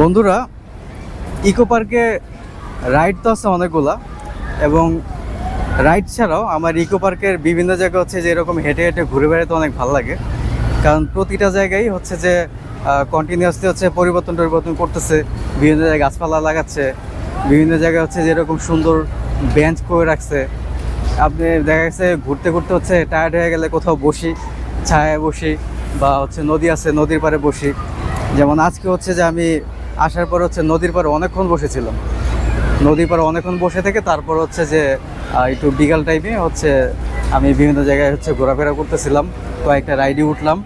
বন্ধুরা, ইকো পার্কে রাইড তো আছে অনেকগুলা, এবং রাইড ছাড়াও আমার ইকো পার্কের বিভিন্ন জায়গা হচ্ছে যে এরকম হেঁটে হেঁটে ঘুরে বেড়াতে অনেক ভালো লাগে। কারণ প্রতিটা জায়গায় হচ্ছে যে কন্টিনিউয়াসলি হচ্ছে পরিবর্তন টরিবর্তন করতেছে, বিভিন্ন জায়গায় গাছপালা লাগাচ্ছে, বিভিন্ন জায়গায় হচ্ছে যে এরকম সুন্দর বেঞ্চ করে রাখছে। আপনি দেখা গেছে ঘুরতে ঘুরতে হচ্ছে টায়ার্ড হয়ে গেলে কোথাও বসি, ছায়ায় বসি, বা হচ্ছে নদী আছে নদীর পাড়ে বসি। যেমন আজকে হচ্ছে যে আমি আসার পর হচ্ছে নদীর পাড়ে অনেকক্ষণ বসেছিলাম। নদীর পাড়ে অনেকক্ষণ বসে থেকে তারপর হচ্ছে যে একটু বিকাল টাইমে হচ্ছে আমি বিভিন্ন জায়গায় হচ্ছে ঘোরাফেরা করতেছিলাম। কয়েকটা রাইডে উঠলাম।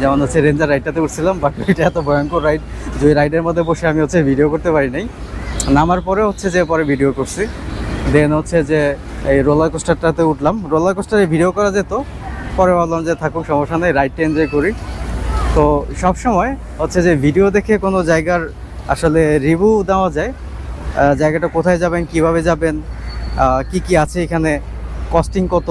যেমন হচ্ছে রেঞ্জার রাইডটাতে উঠছিলাম বাট এটা এত ভয়ঙ্কর রাইড যে রাইডের মধ্যে বসে আমি হচ্ছে ভিডিও করতে পারি নাই। নামার পরে হচ্ছে যে পরে ভিডিও করছি। দেন হচ্ছে যে এই রোলার কোস্টারটাতে উঠলাম। রোলার কোস্টারে ভিডিও করা যেত। পরে ভাবলাম যে থাকুক, সমস্যা নেই রাইডটা এনজয় করি। তো সব সময় হচ্ছে যে ভিডিও দেখে কোনো জায়গার আসলে রিভিউ দেওয়া যায় জায়গাটা কোথায় যাবেন, কীভাবে যাবেন কি কি আছে এখানে কস্টিং কত,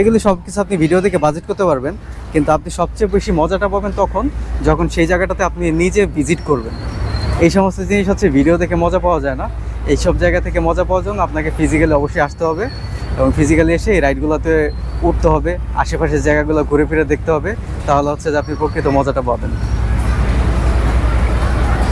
এগুলি সব কিছু আপনি ভিডিও দেখে বাজেট করতে পারবেন, কিন্তু আপনি সবচেয়ে বেশি মজাটা পাবেন তখন যখন সেই জায়গাটাতে আপনি নিজে ভিজিট করবেন। এই সমস্ত জিনিস হচ্ছে ভিডিও দেখে মজা পাওয়া যায় না। এইসব জায়গা থেকে মজা পাওয়ার জন্য আপনাকে ফিজিক্যালি অবশ্যই আসতে হবে এবং ফিজিক্যালি এসে এই রাইডগুলোতে উঠতে হবে, আশেপাশের জায়গাগুলো ঘুরে ফিরে দেখতে হবে, তাহলে হচ্ছে যে আপনি প্রকৃত মজাটা পাবেন।